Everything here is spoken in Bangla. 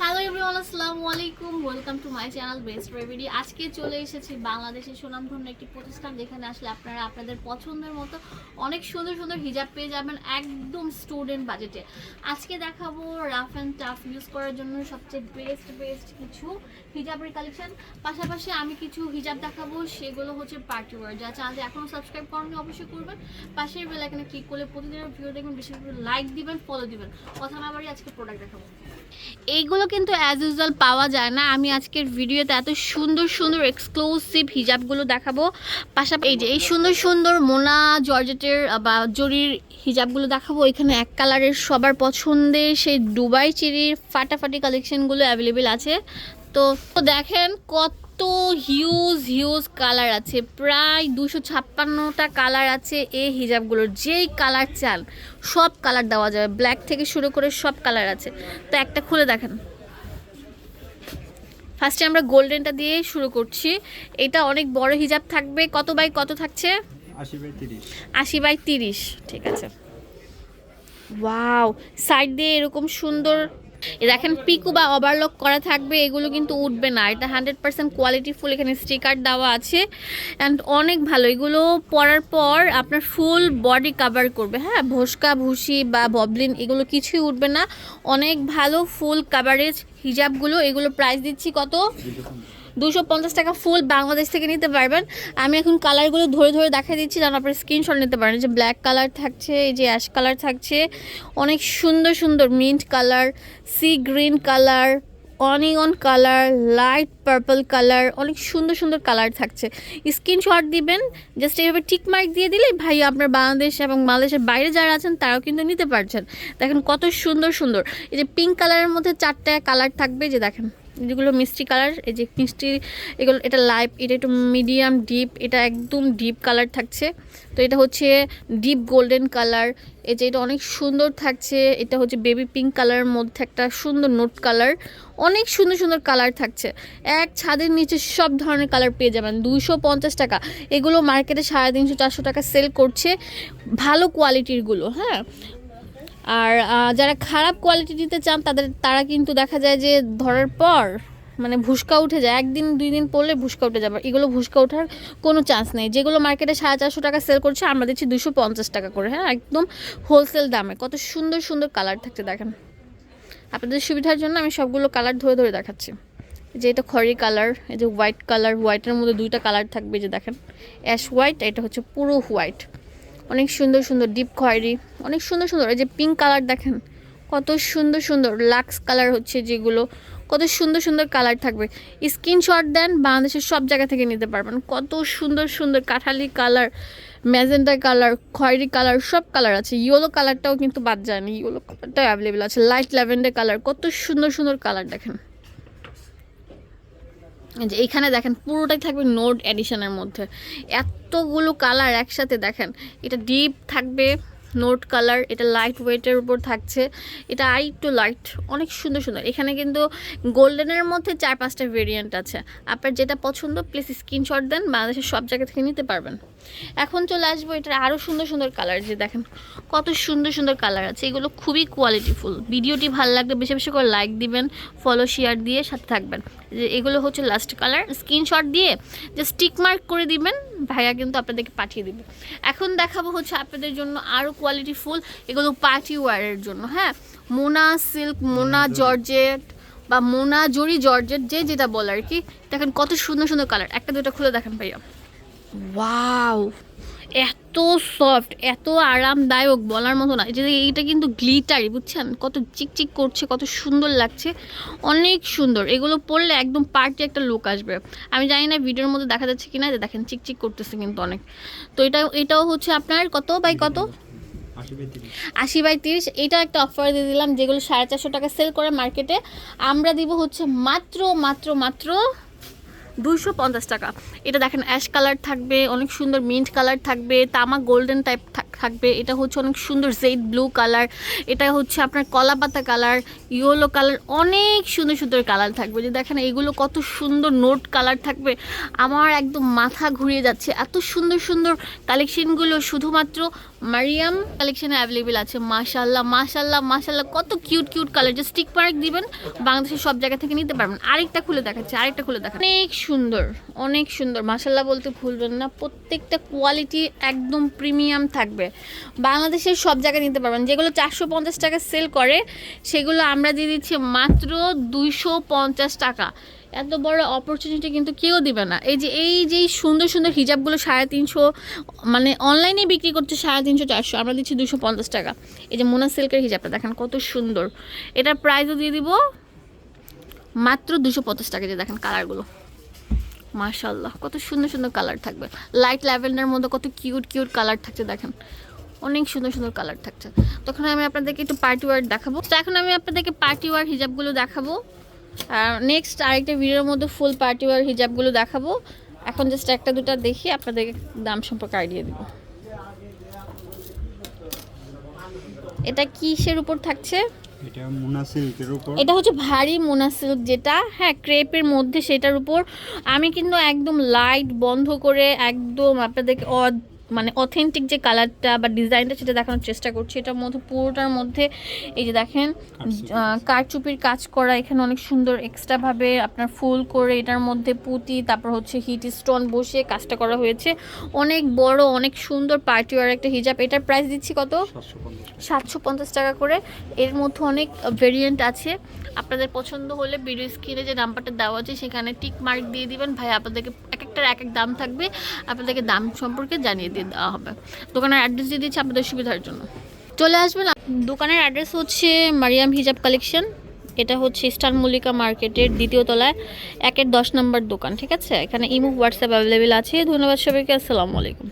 Hello. এভরিওয়ান আসসালামু আলাইকুম। Welcome to my channel best রেভিডি আজকে চলে এসেছি বাংলাদেশের সুনামধন্য একটি প্রতিষ্ঠান, যেখানে আসলে আপনারা আপনাদের পছন্দের মতো অনেক সুন্দর সুন্দর হিজাব পেয়ে যাবেন একদম স্টুডেন্ট বাজেটে আজকে দেখাবো রাফ অ্যান্ড টাফ ইউজ করার জন্য সবচেয়ে বেস্ট বেস্ট কিছু হিজাবের কালেকশন পাশাপাশি আমি কিছু হিজাব দেখাবো, সেগুলো হচ্ছে পার্টি যা চ্যানেলটি এখনও সাবস্ক্রাইব করেননি, অবশ্যই করবেন। পাশের বেল এখানে ক্লিক করলে প্রতিদিনের ভিডিও দেখবেন, বেশি লাইক দিবেন ফলো দিবেন। কথা না বাড়ি আজকে প্রোডাক্ট দেখাবো। এইগুলো কিন্তু অ্যাজ ইউজুয়াল পাওয়া যায় না। আমি আজকের ভিডিওতে এত সুন্দর সুন্দর এক্সক্লুসিভ হিজাবগুলো দেখাবো। পাশাপাশি এই যে, এই সুন্দর সুন্দর মোনা, জর্জেটের বা জরির হিজাবগুলো দেখাবো। এখানে এক কালারের সবার পছন্দের সেই দুবাই চিরির ফাটাফাটি কালেকশনগুলো অ্যাভেলেবেল আছে। তো তো দেখেন কত হিউজ হিউজ কালার আছে। প্রায় দুশো ছাপ্পান্নটা কালার আছে এই হিজাবগুলোর। যেই কালার চান, সব কালার দেওয়া যাবে। ব্ল্যাক থেকে শুরু করে সব কালার আছে। তো একটা খুলে দেখেন। ফার্স্টে আমরা গোল্ডেনটা দিয়ে শুরু করছি। এটা অনেক বড় হিজাব থাকবে। কত বাই কত থাকছে? আশি বাই তিরিশ। ঠিক আছে। ওয়াও সাইড দিয়ে এরকম সুন্দর দেখেন, পিকু বা ওভারলক করা থাকবে, এগুলো কিন্তু উঠবে না। এটা হান্ড্রেড পার্সেন্ট কোয়ালিটি ফুল এখানে স্টিকার দেওয়া আছে। অ্যান্ড অনেক ভালো, এগুলো পরার পর আপনার ফুল বডি কাভার করবে। হ্যাঁ ভোসকা, ভুসি বা ববলিন, এগুলো কিছুই উঠবে না। অনেক ভালো ফুল কাভারেজ হিজাবগুলো, এগুলো প্রাইস দিচ্ছি কত? দুশো পঞ্চাশ টাকা ফুল বাংলাদেশ থেকে নিতে পারবেন। আমি এখন কালারগুলো ধরে ধরে দেখা দিচ্ছি, যেন আপনার স্ক্রিনশট নিতে পারেন। যে ব্ল্যাক কালার থাকছে, এই যে অ্যাশ কালার থাকছে, অনেক সুন্দর সুন্দর mint colour sea green colour onion colour light purple colour অনেক সুন্দর সুন্দর কালার থাকছে। স্ক্রিনশট দিবেন জাস্ট এইভাবে টিক মার্ক দিয়ে দিলেই ভাই আপনার বাংলাদেশ এবং বাংলাদেশের বাইরে যারা আছেন, তারাও কিন্তু নিতে পারছেন। দেখেন কত সুন্দর সুন্দর। এই যে পিঙ্ক কালারের মধ্যে চারটা কালার থাকবে যে দেখেন। যেগুলো মিষ্টি কালার, এই যে মিষ্টি, এগুলো এটা লাইট এটা একটু মিডিয়াম ডিপ এটা একদম ডিপ কালার থাকছে। তো এটা হচ্ছে ডিপ গোল্ডেন কালার এই যে এটা অনেক সুন্দর থাকছে। এটা হচ্ছে বেবি পিঙ্ক কালারের মধ্যে একটা সুন্দর নোট কালার অনেক সুন্দর সুন্দর কালার থাকছে। এক ছাদের নিচে সব ধরনের কালার পেয়ে যাবেন। দুইশো পঞ্চাশ টাকা। এগুলো মার্কেটে সাড়ে তিনশো চারশো টাকা সেল করছে। ভালো কোয়ালিটিরগুলো হ্যাঁ? আর যারা খারাপ কোয়ালিটি দিতে চান, তাদের, তারা কিন্তু দেখা যায় যে ধরার পর মানে ভুসকা উঠে যায়। একদিন, দুই দিন পরলে ভুসকা উঠে যাবে। এগুলো ভুসকা ওঠার কোনো চান্স নেই। যেগুলো মার্কেটে সাড়ে চারশো টাকা সেল করছে, আমরা দিচ্ছি দুশো পঞ্চাশ টাকা করে। হ্যাঁ একদম হোলসেল দামে। কত সুন্দর সুন্দর কালার থাকছে, দেখেন। আপনাদের সুবিধার জন্য আমি সবগুলো কালার ধরে ধরে দেখাচ্ছি। যে এটা খড়ি কালার এই যে হোয়াইট কালার হোয়াইটের মধ্যে দুইটা কালার থাকবে যে দেখেন। অ্যাশ হোয়াইট এটা হচ্ছে পুরো হোয়াইট অনেক সুন্দর সুন্দর ডিপ খয়েরি, অনেক সুন্দর সুন্দর, এই যে পিঙ্ক কালার দেখেন, কত সুন্দর সুন্দর লাক্স কালার হচ্ছে যেগুলো, কত সুন্দর সুন্দর কালার থাকবে। স্ক্রিনশট দেন, বাংলাদেশের সব জায়গা থেকে নিতে পারবেন। কত সুন্দর সুন্দর কাঠালি কালার ম্যাজেন্টা কালার খয়েরি কালার সব কালার আছে। ইয়েলো কালারটাও কিন্তু বাদ যায়নি ইয়েলো কালারটাও অ্যাভেলেবেল আছে। লাইট ল্যাভেন্ডার কালার কত সুন্দর সুন্দর কালার দেখেন। যে এইখানে দেখেন পুরোটাই থাকবে নোট এডিশনের মধ্যে। এতগুলো কালার একসাথে দেখেন, এটা ডিপ থাকবে নোট কালার, এটা লাইট ওয়েটের উপর থাকছে, এটা আর একটু লাইট অনেক সুন্দর সুন্দর। এখানে কিন্তু গোল্ডেনের মধ্যে চার পাঁচটা ভেরিয়েন্ট আছে। আপনার যেটা পছন্দ প্লিজ স্ক্রিনশট দেন, বাংলাদেশের সব জায়গা থেকে নিতে পারবেন। এখন চলে আসব এটার আরও সুন্দর সুন্দর কালার, যে দেখেন কত সুন্দর সুন্দর কালার আছে। এগুলো খুবই কোয়ালিটিফুল ভিডিওটি ভালো লাগলে বেশি বেশি করে লাইক দিবেন ফলো শেয়ার দিয়ে সাথে থাকবেন। যে এগুলো হচ্ছে লাস্ট কালার স্ক্রিনশট দিয়ে যে স্টিক মার্ক করে দিবেন ভাইয়া কিন্তু আপনাদেরকে পাঠিয়ে দিবে। এখন দেখাবো হচ্ছে আপনাদের জন্য আরও কোয়ালিটি ফুল এগুলো পার্টি ওয়ারের জন্য হ্যাঁ? মোনা সিল্ক মোনা জর্জেট বা মোনা জরি জর্জেট যে যেটা বলে আর কি। দেখেন কত সুন্দর সুন্দর কালার একটা দুটো খুলে দেখেন ভাইয়া। ওয়াও এত সফট এত আরামদায়ক বলার মতো না। যে এইটা কিন্তু গ্লিটারি বুঝছেন? কত চিকচিক করছে, কত সুন্দর লাগছে। অনেক সুন্দর। এগুলো পরলে একদম পার্টি একটা লুক আসবে। আমি জানি না ভিডিওর মধ্যে দেখা যাচ্ছে কিনা, যে দেখেন চিকচিক করতেছে কিন্তু অনেক। তো এটা, এটাও হচ্ছে আপনার কত বাই কত? আশি বাই তিরিশ। এটা একটা অফার দিয়ে দিলাম, যেগুলো সাড়ে চারশো টাকা সেল করে মার্কেটে আমরা দিব হচ্ছে মাত্র মাত্র মাত্র দুইশো পঞ্চাশ টাকা। এটা দেখেন অ্যাশ কালার থাকবে, অনেক সুন্দর মিন্ট কালার থাকবে, তামা গোল্ডেন টাইপ থাকবে। এটা হচ্ছে অনেক সুন্দর জেড ব্লু কালার। এটা হচ্ছে আপনার কলা পাতা কালার, ইয়েলো কালার, অনেক সুন্দর সুন্দর কালার থাকবে। যে দেখেন এগুলো কত সুন্দর নোট কালার থাকবে। আমার একদম মাথা ঘুরিয়ে যাচ্ছে। এত সুন্দর সুন্দর কালেকশনগুলো শুধুমাত্র মারিয়াম কালেকশনে অ্যাভেলেবেল আছে। মাশাল্লাহ মাশাল্লাহ মাশাল্লাহ কত কিউট কিউট কালার যে স্টিক মার্ক দিবেন, বাংলাদেশের সব জায়গা থেকে নিতে পারবেন। আরেকটা খুলে দেখাচ্ছে, আরেকটা খুলে দেখা অনেক সুন্দর অনেক সুন্দর। মাশাল্লাহ বলতে ভুলবেন না, প্রত্যেকটা কোয়ালিটি একদম প্রিমিয়াম থাকবে। বাংলাদেশের সব জায়গায় নিতে পারবেন। যেগুলো চারশো পঞ্চাশ টাকা সেল করে, সেগুলো আমরা দিয়ে দিচ্ছি মাত্র দুইশো পঞ্চাশ টাকা। এত বড় অপরচুনিটি কিন্তু কেউ দিবে না। এই যে এই যে সুন্দর সুন্দর হিজাবগুলো সাড়ে তিনশো মানে অনলাইনে বিক্রি করছে সাড়ে তিনশো, চারশো, আমরা দিচ্ছি দুশো পঞ্চাশ টাকা। এই যে মোনা সিল্কের হিজাবটা, দেখেন কত সুন্দর। এটার প্রাইসও দিয়ে দিব মাত্র দুশো পঞ্চাশ টাকা যে দেখেন কালারগুলো মাশাল্লাহ কত সুন্দর সুন্দর কালার থাকবে। লাইট ল্যাভেন্ডার মধ্যে কত কিউট কিউট কালার থাকছে, দেখেন। অনেক সুন্দর সুন্দর কালার থাকছে। তখন আমি আপনাদেরকে একটু পার্টি ওয়ার দেখাবো। তো এখন আমি আপনাদেরকে পার্টি ওয়ার হিজাবগুলো দেখাবো। আর নেক্সট আরেকটা ভিডিওর মধ্যে ফুল পার্টি ওয়ার হিজাবগুলো দেখাবো। এখন জাস্ট একটা, দুটো দেখি আপনাদেরকে দাম সম্পর্কে আইডিয়া দেবো। এটা কিসের উপর থাকছে? এটা উপর। এটা হচ্ছে ভারী মোনা সিল্ক যেটা হ্যাঁ ক্রেপের মধ্যে সেটার উপর। আমি কিন্তু একদম লাইট বন্ধ করে একদম আপনাদেরকে মানে অথেন্টিক যে কালারটা বা ডিজাইনটা সেটা দেখানোর চেষ্টা করছি। এটার মধ্যে পুরোটার মধ্যে এই যে দেখেন কারচুপির কাজ করা এখানে অনেক সুন্দর এক্সট্রাভাবে আপনার ফুল করে এটার মধ্যে পুঁতি তারপর হচ্ছে হিট স্টোন বসে কাজটা করা হয়েছে। অনেক বড় অনেক সুন্দর পার্টিওয়ার একটা হিজাব এটার প্রাইস দিচ্ছি কত? সাতশো পঞ্চাশ। সাতশো পঞ্চাশ টাকা করে। এর মধ্যে অনেক ভেরিয়েন্ট আছে। আপনাদের পছন্দ হলে ভিডিও স্ক্রিনে যে নাম্বারটা দেওয়া আছে সেখানে টিক মার্ক দিয়ে দিবেন। ভাই আপনাদেরকে এক একটার এক এক দাম থাকবে। আপনাদেরকে দাম সম্পর্কে জানিয়ে দিয়ে দেওয়া হবে। দোকানের অ্যাড্রেস দিয়ে দিচ্ছি আপনাদের সুবিধার জন্য। চলে আসবেন দোকানের অ্যাড্রেস হচ্ছে মারিয়াম হিজাব কালেকশন এটা হচ্ছে স্টার মল্লিকা মার্কেটের দ্বিতীয় তলায়, একের দশ নম্বর দোকান, ঠিক আছে? এখানে ইমো, হোয়াটসঅ্যাপ অ্যাভেলেবেল আছে। ধন্যবাদ সবাইকে, আসসালামু আলাইকুম।